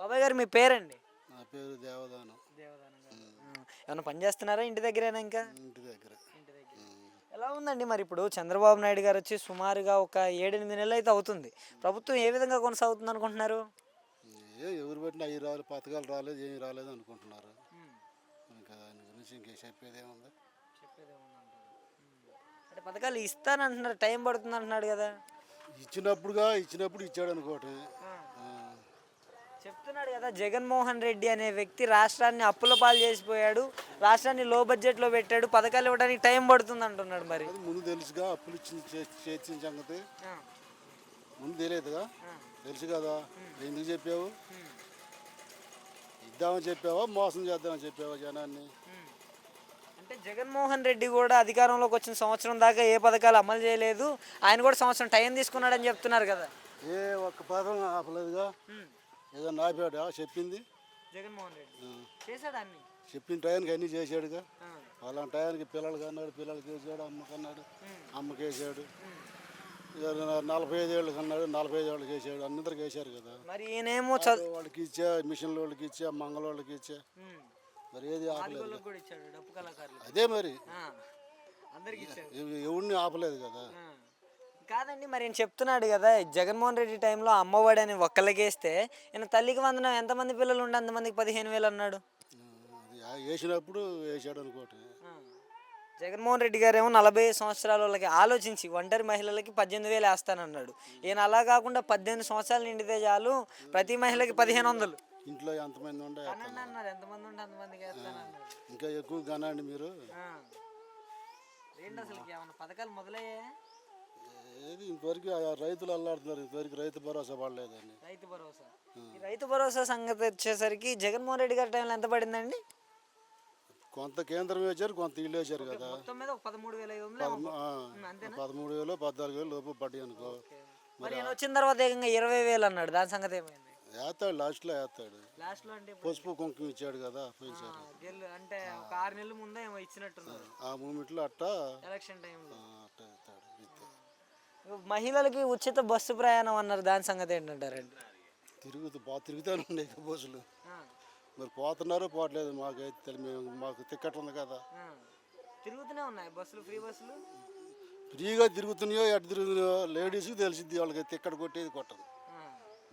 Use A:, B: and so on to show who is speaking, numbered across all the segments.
A: బాబాయ్ గారు మీ పేరండి?
B: నా పేరు దేవదానం.
A: ఏమైనా పని చేస్తున్నారా ఇంటి దగ్గరేనా ఇంకా?
B: ఇంటి దగ్గర.
A: ఇంటి దగ్గర. ఎలా ఉందండి మరి ఇప్పుడు చంద్రబాబు నాయుడు గారు వచ్చి సుమారుగా ఒక ఏడెనిమిది నెలలు అయితే అవుతుంది. ప్రభుత్వం ఏ విధంగా కొనసాగుతుంది అనుకుంటున్నారు?
B: ఏ ఎవరు పెట్టినా అవి రాలేదు పథకాలు రాలేదు ఏమి రాలేదు అనుకుంటున్నారు. ఇంకా దాని గురించి ఇంకే చెప్పేది ఏముంది?
A: అంటే పథకాలు ఇస్తానంటున్నారు టైం పడుతుంది అంటున్నాడు కదా.
B: ఇచ్చినప్పుడుగా ఇచ్చినప్పుడు ఇచ్చాడు అనుకోవటం
A: చెప్తున్నాడు కదా జగన్మోహన్ రెడ్డి అనే వ్యక్తి రాష్ట్రాన్ని అప్పుల పాలు చేసిపోయాడు రాష్ట్రాన్ని లో బడ్జెట్లో పెట్టాడు పథకాలు ఇవ్వడానికి టైం పడుతుంది అంటున్నాడు మరి.
B: అది ముందు తెలుసుగా అప్పులు ఇచ్చిన చే- చేర్చిన సంగతి. ముందు తెలియదుగా? తెలుసు కదా? ఎందుకు చెప్పావు? ఇద్దామని చెప్పావా? మోసం చేద్దామని చెప్పావా జనాన్ని?
A: అంటే జగన్మోహన్ రెడ్డి కూడా అధికారంలోకి వచ్చిన సంవత్సరం దాకా ఏ పథకాలు అమలు చేయలేదు. ఆయన కూడా సంవత్సరం టైం తీసుకున్నాడని చెప్తున్నారు కదా.
B: ఏ ఒక్క పదం ఆపలేదుగా? ఏదో నాపాడా చెప్పింది.
A: జగన్మోహన్ రెడ్డి. చేశాడు అన్ని
B: చెప్పిన టయానికి అన్నీ చేశాడుగా. అలాంటి టయానికి పిల్లలకి అన్నాడు పిల్లలకి వేసాడు అమ్మకి అన్నాడు అమ్మకి వేసాడు నలభై ఐదు ఏళ్ళకి అన్నాడు నలభై ఐదు ఏళ్ళకి వేసాడు అందరికి వేశారు కదా.
A: మరి ఈయనేమో
B: వాళ్ళకి ఇచ్చా మిషన్ వాళ్ళకి ఇచ్చా మంగళ వాళ్ళకి ఇచ్చా. మరి ఏది ఆపలేదు. అదే మరి. ఎవరిని ఆపలేదు కదా.
A: కాదండి మరి ఈయన చెప్తున్నాడు కదా జగన్మోహన్ రెడ్డి టైంలో అమ్మఒడి అని ఒక్కళ్ళకేస్తే ఈయన తల్లికి వందనం ఎంతమంది పిల్లలు ఉండి అంతమందికి పదిహేను వేలు అన్నాడు.
B: వేసినప్పుడు వేసాడు అనుకోటి
A: జగన్మోహన్ రెడ్డి గారు ఏమో నలభై సంవత్సరాల వాళ్ళకి ఆలోచించి ఒంటరి మహిళలకి పద్దెనిమిది వేలు వేస్తానన్నాడు. ఈయన అలా కాకుండా పద్దెనిమిది సంవత్సరాలు నిండితే చాలు ప్రతి మహిళకి పదిహేను వందలు.
B: ఇంట్లో ఎంతమంది ఉండే
A: అన్నారు ఎంతమంది ఉంటే అంతమందికి
B: ఇంకా ఎక్కువ కనండి మీరు?
A: ఏంటి అసలు ఏమన్నా పథకాలు మొదలయ్యాయా?
B: ఏది ఇంతవరకు ఆ రైతులు అల్లాడుతున్నారు. ఇంతవరకు రైతు భరోసా పడలేదని
A: రైతు భరోసా. ఈ రైతు భరోసా సంగతి వచ్చేసరికి జగన్మోహన్ రెడ్డి గారి టైంలో ఎంత పడిందండి?
B: కొంత కేంద్రం వేశారు కొంత ఇల్లు వేశారు కదా.
A: మొత్తం మీద ఒక పదమూడు వేల ఐదు వందలు
B: పదమూ- ఆ, పదమూడు వేలు పద్నాలుగు వేలు లోపు పడ్డాయి అనుకో.
A: మరి ఈయన వచ్చిన తర్వాత ఏకంగా ఇరవై వేలు అన్నాడు. దాని సంగతి ఏమైంది?
B: వేస్తాడు లాస్ట్లో వేస్తాడు
A: లాస్ట్లో అంటే
B: పసుపు కుంకుమ ఇచ్చాడు కదా పోయినసారి
A: గెలు అంటే ఒక ఆరు నెలల ముందే ఏమో ఇచ్చినట్టున్నారు.
B: ఆ మూమెంట్లో అట్టా
A: ఎలక్షన్ టైంలో.
B: ఆ.
A: మహిళలకి ఉచిత బస్సు ప్రయాణం అన్నారు. దాని సంగతి ఏంటంటారండి
B: తిరుగుతూ బాగా తిరుగుతాను ఉండే బస్సులు. మరి పోతున్నారో పోవట్లేదు మాకైతే తెలి- మేము మాకు టికెట్ ఉంది కదా.
A: తిరుగుతూనే ఉన్నాయి బస్సులు ఫ్రీ బస్సులు?
B: ఫ్రీగా తిరుగుతున్నాయో ఎటు తిరుగుతున్నాయో లేడీస్కి తెలిసిద్ది. వాళ్ళకి టికెట్ కొట్టేది కొట్టదు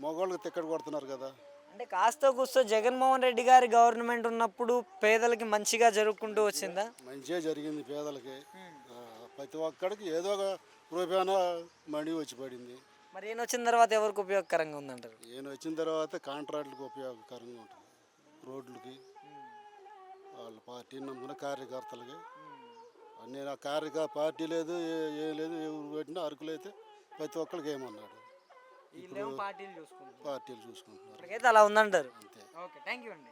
B: మగవాళ్ళకి టికెట్ కొడుతున్నారు కదా.
A: అంటే కాస్త కూస్తో జగన్మోహన్ రెడ్డి గారి గవర్నమెంట్ ఉన్నప్పుడు పేదలకి మంచిగా జరుపుకుంటూ వచ్చిందా?
B: మంచిగా జరిగింది పేదలకి. ప్రతి ఒక్కడికి ఏదో ఒక రూపాయన మణి వచ్చి పడింది.
A: మరి ఈయన వచ్చిన తర్వాత ఎవరికి ఉపయోగకరంగా ఉందంటారు?
B: ఈయన వచ్చిన తర్వాత కాంట్రాక్టులకు ఉపయోగకరంగా ఉంటుంది. రోడ్లకి వాళ్ళ పార్టీని నమ్ముకున్న కార్యకర్తలకి. నేను ఆ కార్యక పార్టీ లేదు ఏ- ఏం లేదు ఎవరు పెట్టినా అరకులు అయితే ప్రతి ఒక్కరికి ఏమన్నాడు?
A: వీళ్ళేమో పార్టీలు చూసుకుంటారు
B: పార్టీలు చూసుకుంటున్నారు.
A: ఇప్పటికైతే అలా ఉందంటారు.
B: అంతే.
A: ఓకే థ్యాంక్ యూ అండి